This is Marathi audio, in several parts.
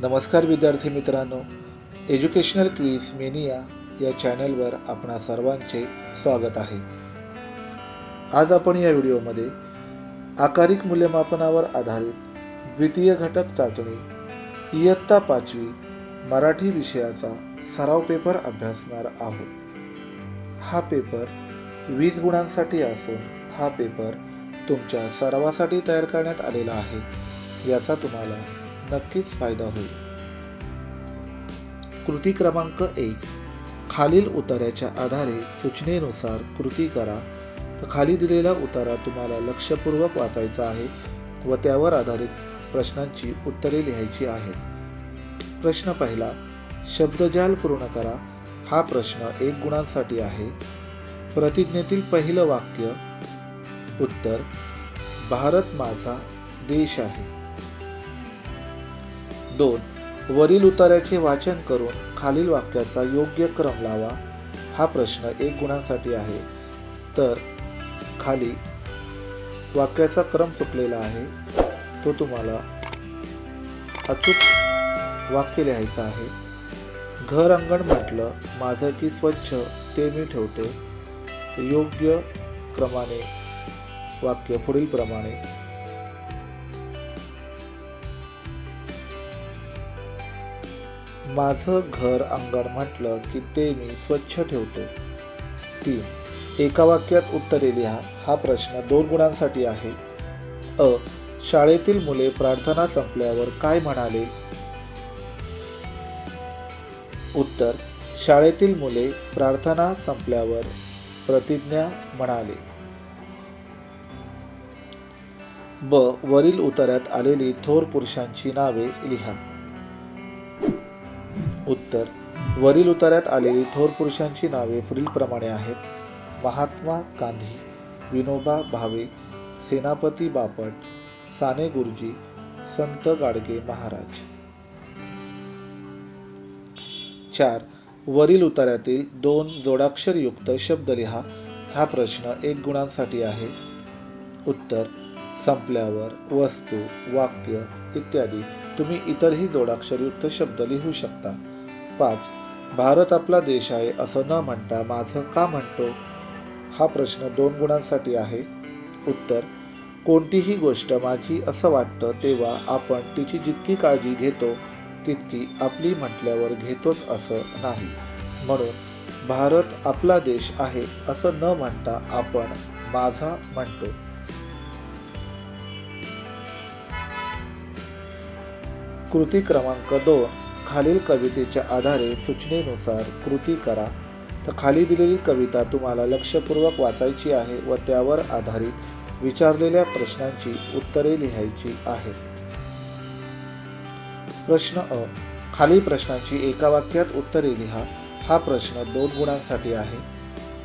नमस्कार विद्यार्थी मित्रांनो एज्युकेशनल क्वीज मेनिया या चॅनलवर आपणा सर्वांचे स्वागत आहे. आज आपण या व्हिडिओमध्ये आकारिक मूल्यमापनावर आधारित द्वितीय घटक चाचणी इयत्ता पाचवी मराठी विषयाचा सराव पेपर अभ्यासणार आहोत. हा पेपर वीस गुणांसाठी असून हा पेपर तुमच्या सरावासाठी तयार करण्यात आलेला आहे याचा तुम्हाला नक्कीच फायदा होईल. कृती क्रमांक एक खालील उतार्याच्या आधारे सूचनेनुसार कृती करा. तर खाली दिलेला उतारा तुम्हाला लक्षपूर्वक वाचायचा आहे व त्यावर आधारित प्रश्नांची उत्तरे लिहायची आहेत. प्रश्न पहिला शब्दजाल पूर्ण करा. हा प्रश्न एक गुणांसाठी आहे. प्रतिज्ञेतील पहिलं वाक्य उत्तर भारत माझा देश आहे. दोन वरील उतार्याचे वाचन करून खालील वाक्याचा योग्य क्रम लावा. हा प्रश्न एक गुणांसाठी आहे. तर खाली वाक्याचा क्रम चुकलेला आहे. तो तुम्हाला अचूक वाक्य लिहायचं आहे. घर अंगण म्हटलं माझं की स्वच्छ ते मी ठेवतो. योग्य क्रमाने वाक्य पुढील प्रमाणे. माझं घर अंगण म्हटलं की ते मी स्वच्छ ठेवतो. तीन एका वाक्यात उत्तरे लिहा. हा प्रश्न दोन गुणांसाठी आहे. अ शाळेतील मुले प्रार्थना संपल्यावर काय म्हणाले? उत्तर शाळेतील मुले प्रार्थना संपल्यावर प्रतिज्ञा म्हणाले. ब वरील उतार्यात आलेली थोर पुरुषांची नावे लिहा. उत्तर. वरील उतार्यात आलेली थोर पुरुषांची नावे पुढील प्रमाणे आहेत. महात्मा गांधी विनोबा भावे सेनापती बापट साने गुरुजी संत गाडगे महाराज. चार. वरील उतार्यातील दोन जोडाक्षर युक्त शब्द लिहा हा प्रश्न एक गुणांसाठी आहे. उत्तर. संपल्यावर वस्तू वाक्य इत्यादी. तुम्ही इतरही जोडाक्षरयुक्त शब्द लिहू शकता. पाच भारत आपला देश आहे असं न म्हणता माझं का म्हणतो? हा प्रश्न दोन गुणांसाठी आहे. उत्तर कोणतीही गोष्ट माझी असं वाटतं तेव्हा आपण तिची जितकी काळजी घेतो तितकी आपली म्हटल्यावर घेतोच असं नाही. म्हणून भारत आपला देश आहे असं न म्हणता आपण माझा म्हणतो. कृती क्रमांक दोन खालील कवितेच्या आधारे सूचनेनुसार कृती करा. तर खाली दिलेली कविता तुम्हाला लक्षपूर्वक वाचायची आहे व त्यावर आधारित विचारलेल्या प्रश्नांची उत्तरे लिहायची आहेत. प्रश्न अ खालील प्रश्नांची एका वाक्यात उत्तरे लिहा. हा प्रश्न दोन गुणांसाठी आहे.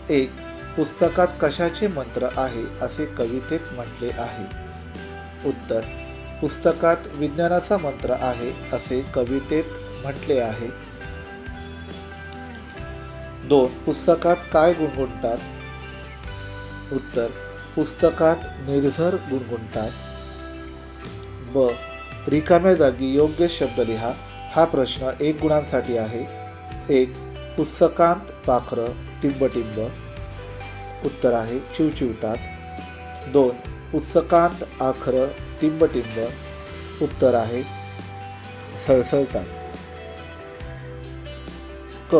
एक पुस्तकात कशाचे मंत्र आहे असे कवितेत म्हटले आहे. उत्तर पुस्तकात विज्ञानाचा मंत्र आहे असे कवितेत म्हटले आहे. दोन पुस्तकात काय गुणगुणतात? उत्तर पुस्तकात निर्झर गुणगुणतात. ब रिकाम्या जागी योग्य शब्द लिहा हा प्रश्न एक गुणांसाठी आहे. एक पुस्तकांत पाखर टिंबटिंब. उत्तर आहे चिवचिवतात. दोन पुस्तकांत आखर टिंबटिंब उत्तर आहे. सळसळतात. क.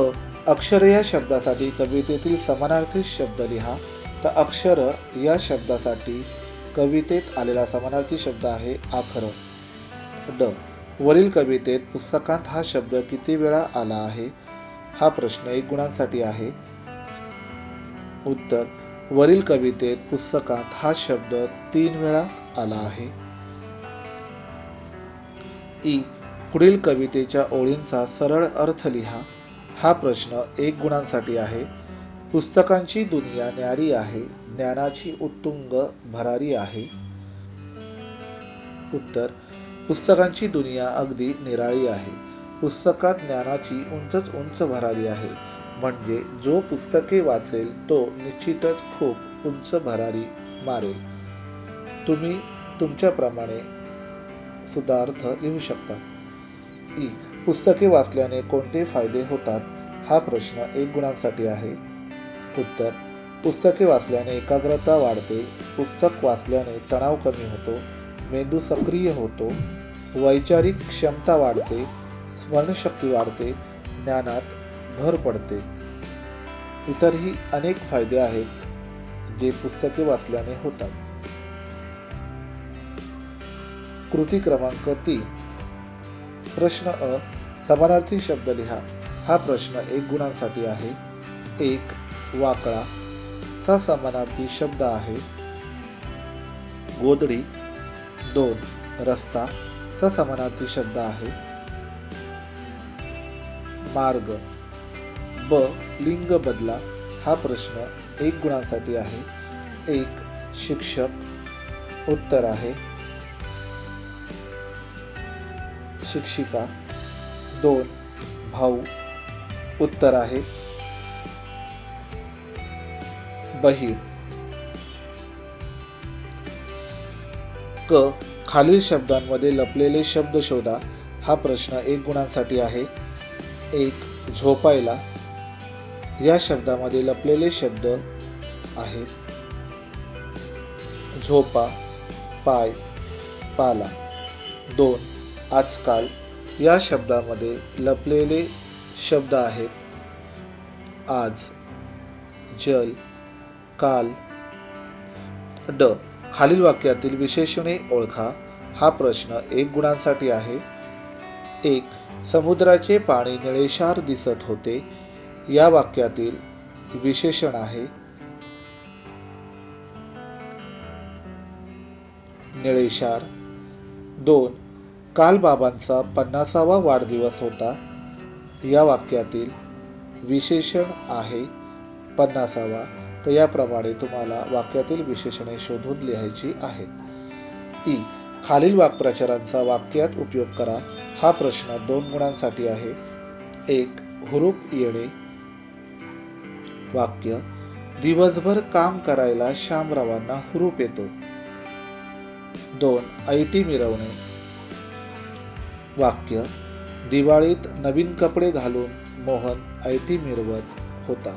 अक्षर या शब्दासाठी कवितेतील समानार्थी शब्द लिहा. तर अक्षर या शब्दासाठी कवितेत आलेला समानार्थी शब्द आहे आखर. ड. वरील कवितेत पुस्तकांत हा शब्द किती वेळा आला आहे? हा प्रश्न एक गुणांसाठी आहे. उत्तर. वरील कवितेत पुस्तकात हा शब्द तीन वेळा आला आहे. ई. पुढील कवितेच्या ओळींचा सरळ अर्थ लिहा. हा प्रश्न एक गुणांसाठी आहे. पुस्तकांची दुनिया न्यारी आहे. ज्ञानाची उत्तुंग भरारी आहे. उत्तर पुस्तकांची दुनिया अगदी निराळी आहे. पुस्तकात ज्ञानाची उंचच उंच भरारी आहे. म्हणजे जो पुस्तके वाचेल तो निश्चितच खूप उंच भरारी मारेल. तुम्ही तुमच्याप्रमाणे सुद्धा अर्थ लिहू शकता. ई. पुस्तके वाचल्याने कोणते फायदे होतात? हा प्रश्न एक गुणांसाठी आहे. उत्तर. पुस्तके वाचल्याने एकाग्रता वाढते. पुस्तक वाचल्याने तणाव कमी होतो. मेंदू सक्रिय होतो. वैचारिक क्षमता वाढते. स्मरणशक्ती वाढते. ज्ञानात भर पडते. इतरही अनेक फायदे आहेत जे पुस्तके वाचल्याने होतात. कृती क्रमांक तीन. प्रश्न अ समानार्थी शब्द लिहा. हा प्रश्न एक गुणांसाठी आहे. एक वाकळा. चा समानार्थी शब्द आहे. गोदडी दोन रस्ता. चा समानार्थी शब्द आहे. मार्ग. ब लिंग बदला. हा प्रश्न एक गुणांसाठी आहे. एक शिक्षक. उत्तर आहे. शिक्षिका दोन भाऊ उत्तर आहे. बहीण. क. खालील शब्दांमध्ये लपलेले शब्द शोधा. हा प्रश्न एक गुणांसाठी आहे. एक झोपायला. या शब्दामध्ये लपलेले शब्द आहेत. झोपा पाय पाला. दोन आजकाल या शब्दामध्ये लपलेले शब्द आहेत. आज जल काल. ड. खालील वाक्यातील विशेषणे ओळखा. हा प्रश्न एक गुणांसाठी आहे. एक समुद्राचे पाणी निळेशार दिसत होते. या वाक्यातील विशेषण आहे. निळेशार. दोन काल बाबांचा पन्नासावा वाढदिवस होता. या वाक्यातील विशेषण आहे पन्नासावा. तर याप्रमाणे तुम्हाला वाक्यातील विशेषणे शोधून लिहायची आहेत. ई. खालील वाक्प्रचारांचा वाक्यात उपयोग करा. हा प्रश्न दोन गुणांसाठी आहे. एक हुरूप येणे. वाक्य दिवसभर काम करायला श्यामरावांना हुरूप येतो. दोन ऐटी मिरवणे. वाक्य दिवाळीत नवीन कपडे घालून मोहन ऐटी मिरवत होता.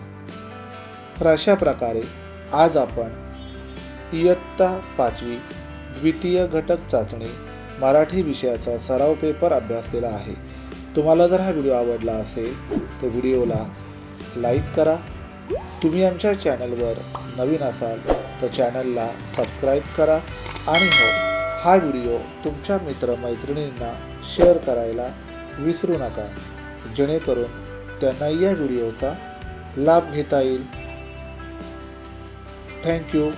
तर अशा प्रकारे आज आपण इयत्ता पाचवी द्वितीय घटक चाचणी मराठी विषयाचा सराव पेपर अभ्यासलेला आहे. तुम्हाला जर हा व्हिडिओ आवडला असेल तर व्हिडिओला लाईक करा. तुम्ही आमच्या चॅनलवर नवीन असाल तर चॅनलला सबस्क्राईब करा. आणि हो हा व्हिडिओ तुमच्या मित्रमैत्रिणींना शेअर करायला विसरू नका. जेणेकरून त्यांना या व्हिडिओचा लाभ घेता येईल. थँक्यू.